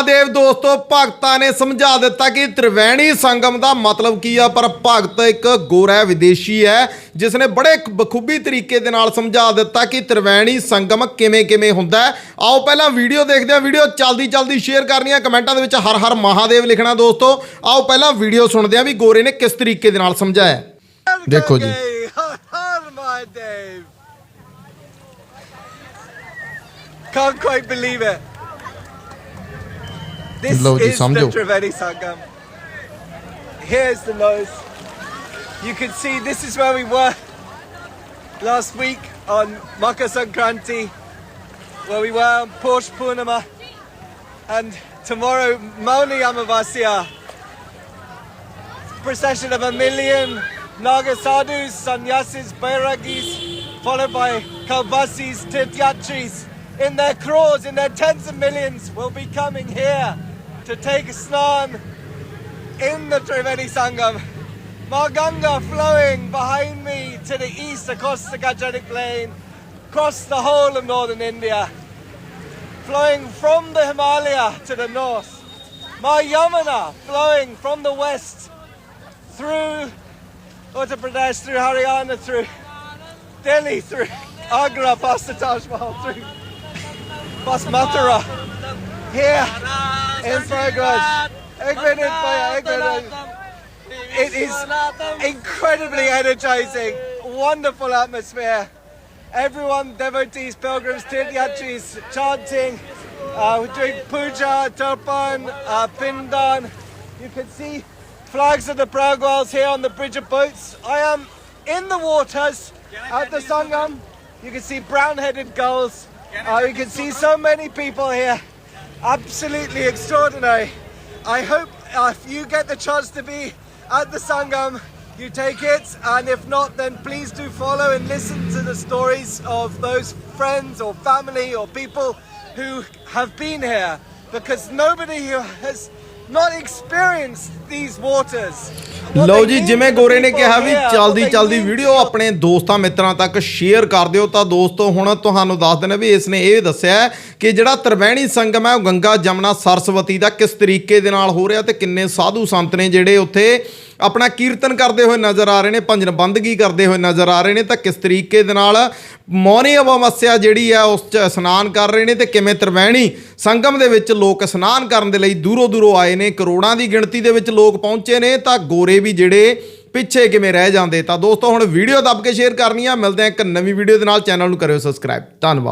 ਮਹਾਦੇਵ ਦੋਸਤੋ ਭਗਤਾਂ ਨੇ ਸਮਝਾ ਦਿੱਤਾ ਕਿ ਤ੍ਰਿਵੈਣੀ ਸੰਗਮ ਦਾ ਮਤਲਬ ਕੀ ਆ ਪਰ ਭਗਤ ਇੱਕ ਗੋਰਾ ਵਿਦੇਸ਼ੀ ਹੈ ਜਿਸ ਨੇ ਬੜੇ ਬਖੂਬੀ ਤਰੀਕੇ ਦੇ ਨਾਲ ਸਮਝਾ ਦਿੱਤਾ ਕਿ ਤ੍ਰਿਵੈਣੀ ਸੰਗਮ ਕਿਵੇਂ ਕਿਵੇਂ ਹੁੰਦਾ ਆਓ ਪਹਿਲਾਂ ਵੀਡੀਓ ਦੇਖਦੇ ਹਾਂ ਵੀਡੀਓ ਜਲਦੀ ਜਲਦੀ ਸ਼ੇਅਰ ਕਰਨੀ ਹੈ ਕਮੈਂਟਾਂ ਦੇ ਵਿੱਚ ਹਰ ਹਰ ਮਹਾਦੇਵ ਲਿਖਣਾ ਦੋਸਤੋ ਆਓ ਪਹਿਲਾਂ ਵੀਡੀਓ ਸੁਣਦੇ ਹਾਂ ਵੀ ਗੋਰੇ ਨੇ ਕਿਸ ਤਰੀਕੇ ਦੇ ਨਾਲ ਸਮਝਾਇਆ। ਦੇਖੋ ਜੀ। ਹਰ Mahadev Can't quite believe it. This is the समझो Sangam. Here's the nose. You can see this is where we were last week on Makar Sankranti, where we were on Porsche Purnima, and tomorrow Mauni Amavasya. Procession of a million Naga sadhus, sannyasis, bairagis, followed by kalvasis, tityatris, in their crores, in their tens of millions, will be coming here to take snan in the Triveni Sangam. Marganga flowing behind me to the east across the Gangetic Plain, across the whole of northern India, flowing from the Himalaya to the north. My Yamuna flowing from the west through Uttar Pradesh, through Haryana, through Delhi, through Agra, past the Taj Mahal, through past Mathura, here in minute. It is incredibly energizing, wonderful atmosphere. Everyone, devotees, pilgrims, tirthyatris, chanting, uh, we're doing puja, tarpan, uh, pindan. You can see flags of the Pragwals here on the bridge of boats. I am in the waters at the Sangam. You can see brown-headed gulls. Uh, you can see so many people here. Absolutely extraordinary. I hope uh, if you get the chance to be at the Sangam, you take it, and if not, then please do follow and listen to the stories of those friends or family or people who have been here, because nobody who has not experienced these waters. ਲਓ ਜੀ ਜਿਵੇਂ ਗੋਰੇ ਨੇ ਕਿਹਾ ਵੀ ਚਲਦੀ ਚਲਦੀ video ਆਪਣੇ ਦੋਸਤਾਂ ਮਿੱਤਰਾਂ ਤੱਕ ਸ਼ੇਅਰ ਕਰ ਦਿਓ ਤਾਂ ਦੋਸਤੋ ਹੁਣ ਤੁਹਾਨੂੰ ਦੱਸ ਦਿੰਦੇ ਵੀ ਇਸ ਨੇ ਇਹ ਦੱਸਿਆ ਕਿ ਜਿਹੜਾ ਤ੍ਰਿਵੈਣੀ ਸੰਗਮ ਹੈ ਉਹ ਗੰਗਾ ਜਮਨਾ ਸਰਸਵਤੀ ਦਾ ਕਿਸ ਤਰੀਕੇ ਦੇ ਨਾਲ ਹੋ ਰਿਹਾ ਤੇ ਕਿੰਨੇ ਸਾਧੂ ਸੰਤ ਨੇ ਜਿਹੜੇ ਉੱਥੇ ਆਪਣਾ ਕੀਰਤਨ ਕਰਦੇ ਹੋਏ ਨਜ਼ਰ ਆ ਰਹੇ ਨੇ, ਭੰਜਨ ਬੰਦਗੀ ਕਰਦੇ ਹੋਏ ਨਜ਼ਰ ਆ ਰਹੇ ਨੇ, ਤਾਂ ਕਿਸ ਤਰੀਕੇ ਦੇ ਨਾਲ ਮੌਨੀ ਅਮਾਵਸਿਆ ਜਿਹੜੀ ਆ, ਉਸ 'ਚ ਇਸ਼ਨਾਨ ਕਰ ਰਹੇ ਨੇ ਤੇ ਕਿਵੇਂ ਤ੍ਰਿਵੈਣੀ ਸੰਗਮ ਦੇ ਵਿੱਚ ਲੋਕ ਇਸ਼ਨਾਨ ਕਰਨ ਦੇ ਲਈ ਦੂਰੋਂ ਦੂਰੋਂ ਆਏ ਨੇ, ਕਰੋੜਾਂ ਦੀ ਗਿਣਤੀ ਦੇ ਵਿੱਚ ਲੋਕ ਪਹੁੰਚੇ ਨੇ, ਤਾਂ ਗੋਰੇ ਵੀ ਜਿਹੜੇ ਪਿੱਛੇ ਕਿਵੇਂ ਰਹਿ ਜਾਂਦੇ, ਤਾਂ ਦੋਸਤੋ ਹੁਣ ਵੀਡੀਓ ਦੱਬ ਕੇ ਸ਼ੇਅਰ ਕਰਨੀ ਆ, ਮਿਲਦੇ ਆ ਇੱਕ ਨਵੀਂ ਵੀਡੀਓ ਦੇ ਨਾਲ, ਚੈਨਲ ਨੂੰ ਕਰਿਓ ਸਬਸਕ੍ਰਾਈਬ, ਧੰਨਵਾਦ।